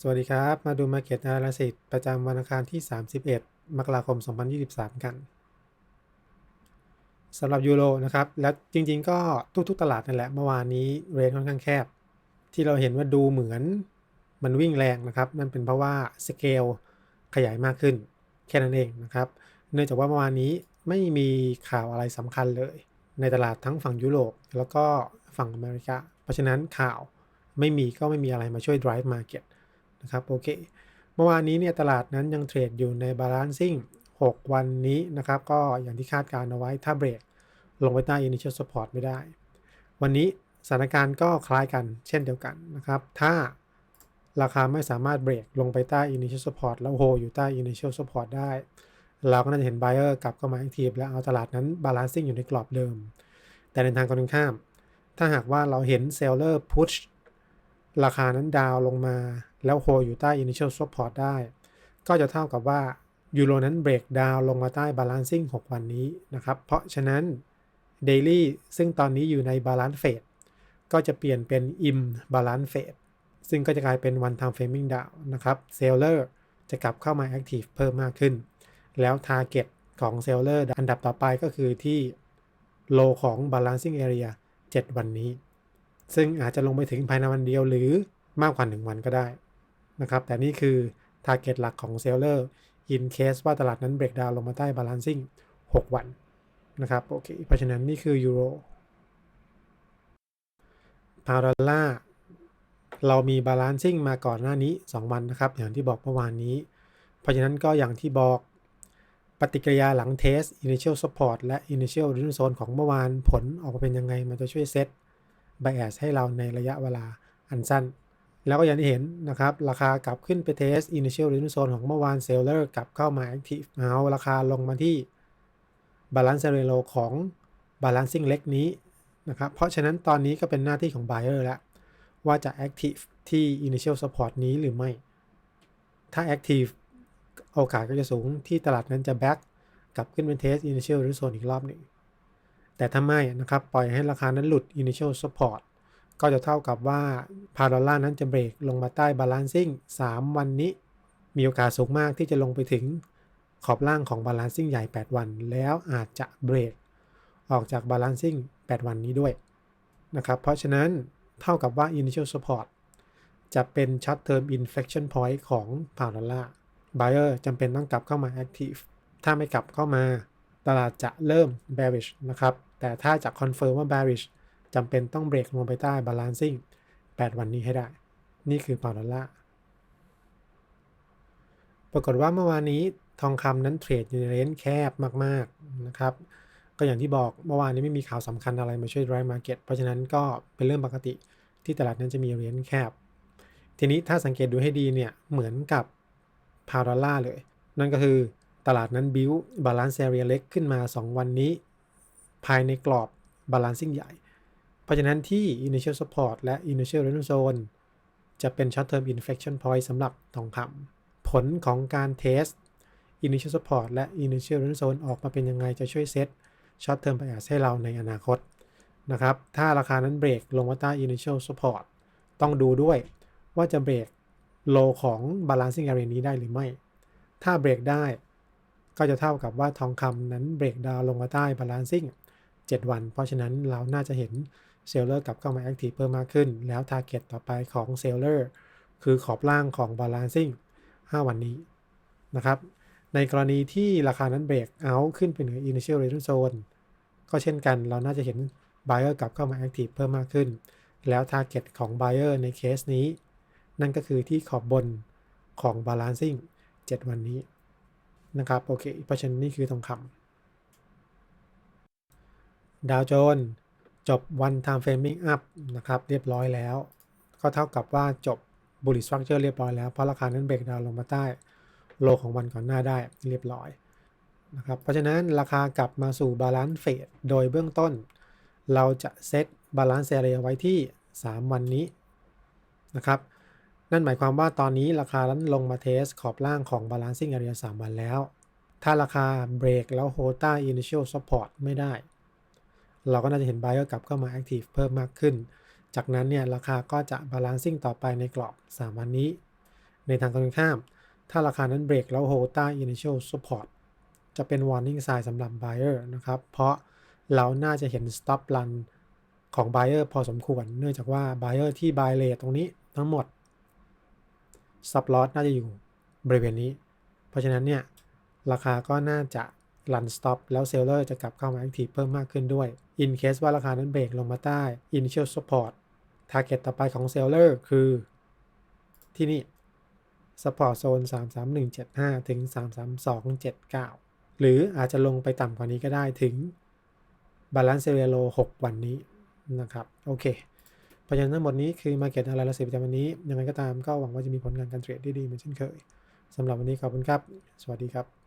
สวัสดีครับ มาดู Market Analysis ประจำวันอังคารที่ 31 มกราคม 2023 กันสำหรับยูโรนะครับ และจริงๆ ก็ทุกๆ ตลาดนั่นแหละ เมื่อวานนี้เรนค่อนข้างแคบ ที่เราเห็นว่าดูเหมือนมันวิ่งแรงนะครับ นั่นเป็นเพราะว่าสเกลขยายมากขึ้น แค่นั้นเองนะครับ เนื่องจากว่าเมื่อวานนี้ไม่มีข่าวอะไรสำคัญเลย ในตลาดทั้งฝั่งยุโรปแล้วก็ฝั่งอเมริกา เพราะฉะนั้นข่าวไม่มีก็ไม่มีอะไรมาช่วย drive market นะครับโอเคเมื่อวานนี้เนี่ยตลาดนั้นยังเทรดอยู่ใน balancing 6 วันนี้นะครับ ก็อย่างที่คาดการเอาไว้ถ้าเบรกลงไปใต้ initial support ไม่ได้ วันนี้สถานการณ์ก็คล้ายกันเช่นเดียวกันนะครับ ถ้าราคาไม่สามารถเบรกลงไปใต้ initial support แล้วโฮอยู่ใต้ initial support ได้ เราก็น่าจะเห็น buyer กลับเข้ามา active แล้วเอาตลาดนั้น balancing อยู่ในกรอบเดิม แต่ในทางตรงข้าม ถ้าหากว่าเราเห็น seller push ราคานั้นดาวลงมา แล้วโฮอยู่ใต้ initial support ได้ ก็จะเท่ากับว่ายูโรนั้นเบรกดาวลงมาใต้ balancing 6 วันนี้นะครับ เพราะฉะนั้น daily ซึ่งตอนนี้อยู่ใน balance phase ก็จะเปลี่ยนเป็น im balance phase ซึ่งก็จะกลายเป็น one time framing down นะครับ seller จะกลับเข้ามา active เพิ่มมากขึ้น แล้ว target ของ seller อันดับต่อไปก็คือที่ low ของ balancing area 7 วันนี้ ซึ่งอาจจะลงไปถึงภายในวันเดียวหรือมากกว่า 1 วันก็ได้ นะครับ แต่นี่คือ target หลักของ seller in case ว่าตลาดนั้น break down ลงมาใต้ balancing 6 วันนะครับโอเคเพราะฉะนั้นนี่คือยูโรพาวดอลลาร์เรามี balancing มาก่อนหน้านี้ 2 วันนะครับ อย่างที่บอกเมื่อวานนี้ เพราะฉะนั้นก็อย่างที่บอกปฏิกิริยาหลังเทส initial support และ initial resistance zone ของเมื่อวานผลออกมาเป็นยังไง มันจะช่วยเซต bias ให้เราในระยะเวลาอันสั้น แล้วก็อย่างที่เห็นนะครับ ราคากลับขึ้นไปเทส initial resistance zone ของเมื่อวาน seller กลับเข้ามา active เอาราคาลงมาที่ balance area low ของ balancing เล็กนี้นะครับ เพราะฉะนั้นตอนนี้ก็เป็นหน้าที่ของ buyer แล้ว ว่าจะ active ที่ initial support นี้หรือไม่ ถ้า active โอกาสก็จะสูงที่ตลาดนั้นจะ back กลับขึ้นเป็น test initial resistance อีกรอบหนึ่งแต่ถ้าไม่นะครับ ปล่อยให้ราคานั้นหลุด initial support ก็จะเท่ากับว่าพาดอลลาร์นั้นจะเบรกลงมาใต้ balancing 3วันนี้ มีโอกาสสูงมากที่จะลงไปถึงขอบล่างของ balancing ใหญ่ 8 วัน แล้วอาจจะเบรกออกจาก balancing 8วันนี้ด้วยนะครับเพราะฉะนั้นเท่ากับว่า initial support จะเป็น short term inflection point ของพาวดอลลาร์ buyer จำเป็นต้องกลับเข้ามา active ถ้าไม่กลับเข้ามา ตลาดจะเริ่ม bearish นะครับ แต่ถ้าจะ confirm ว่า bearish จำเป็นต้องเบรกลงไปใต้ balancing 8 วันนี้ให้ได้ นี่คือพาวดอลลาร์ปรากฏว่าเมื่อวานนี้ทองคำนั้นเทรดอยู่ในเรนแคบมาก ๆ นะครับ ก็อย่างที่บอกเมื่อวานนี้ไม่มีข่าวสำคัญอะไรมาช่วย drive market เพราะฉะนั้นก็เป็นเรื่องปกติที่ตลาดนั้นจะมีเรนแคบ ทีนี้ถ้าสังเกตดูให้ดีเนี่ยเหมือนกับพาวดอลลาร์เลย นั่นก็คือตลาดนั้นบิวบาลานซ์เรียเล็กขึ้นมา 2 วันนี้ ภายในกรอบบาลานซิ่งใหญ่ เพราะฉะนั้นที่ initial support และ initial resistance zone จะเป็น short term inflection point สำหรับทองคำผลของการเทส initial support และ initial resistance zone ออกมาเป็นยังไงจะช่วยเซต short term bias ให้เราในอนาคตนะครับ ถ้าราคานั้นเบรกลงมาใต้ initial support ต้องดูด้วยว่าจะเบรก low ของ balancing area นี้ได้หรือไม่ ถ้าเบรกได้ก็จะเท่ากับว่าทองคำนั้นเบรกดาวลงมาใต้ balancing 7 วัน เพราะฉะนั้นเราน่าจะเห็น เซลเลอร์กลับเข้ามา active เพิ่มมากขึ้น แล้ว target ต่อไปของเซลเลอร์คือขอบล่างของ balancing 5 วันนี้นะครับ ในกรณีที่ราคานั้นเบรกเอาขึ้นไปเหนือ initial resistance zone ก็เช่นกันเราน่าจะเห็น buyer กลับเข้ามา active เพิ่มมากขึ้น แล้ว target ของ buyer ในเคสนี้ นั่นก็คือที่ขอบบนของ balancing 7 วันนี้นะครับโอเคเพราะฉะนั้นนี่คือทองคำดาวโจนส์ จบ one time framing up นะครับ เรียบร้อยแล้ว ก็เท่ากับว่าจบ bullish structure เรียบร้อยแล้ว เพราะราคานั้นเบรกดาวลงมาใต้โลของวันก่อนหน้าได้เรียบร้อยนะครับเพราะฉะนั้นราคากลับมาสู่ balance phase โดยเบื้องต้น เราจะเซต balance area ไว้ที่ 3 วันนี้นะครับนั่นหมายความว่าตอนนี้ราคานั้นลงมาเทสขอบล่างของ balancing area 3 วันแล้ว ถ้าราคาเบรกแล้วโฮต้า initial support ไม่ได้ เราก็น่าจะเห็น buyer กลับเข้ามา active เพิ่มมากขึ้น จากนั้นเนี่ยราคาก็จะ balancing ต่อไปในกรอบ 3 วันนี้ ในทางตรงข้าม ถ้าราคานั้นเบรกแล้วโฮต้า initial support จะเป็น warning sign สำหรับ buyer นะครับ เพราะเราน่าจะเห็น stop run ของ buyer พอสมควร เนื่องจากว่า buyer ที่ buy rate ตรงนี้ทั้งหมด stop loss น่าจะอยู่บริเวณนี้ เพราะฉะนั้นเนี่ยราคาก็น่าจะ run stop แล้ว seller จะกลับเข้ามา active เพิ่มมากขึ้นด้วย in case ว่าราคานั้นเบรกลงมาใต้ initial support target ต่อไปของ seller คือ ที่นี่ support zone 33175 ถึง 33279 หรืออาจจะลงไปต่ำกว่านี้ก็ได้ถึง balance scenario low 6 วันนี้นะครับ โอเคเพราะฉะนั้นทั้งหมดนี้คือ Market Analysis ประจำวันนี้ ยังไงก็ตามก็หวังว่าจะมีผลงานการเทรดที่ดีเหมือนเช่นเคยสำหรับวันนี้ขอบคุณครับ สวัสดีครับ